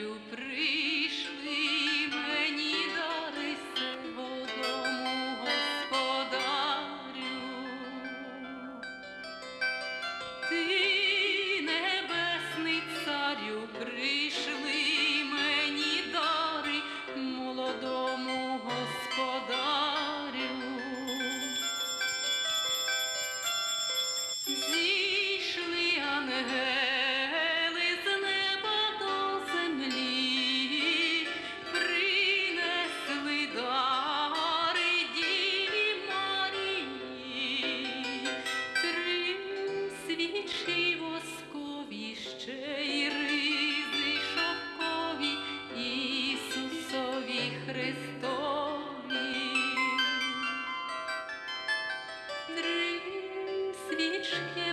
Волею прийшли мені дали сводому господарю. Христові, дрим свічки.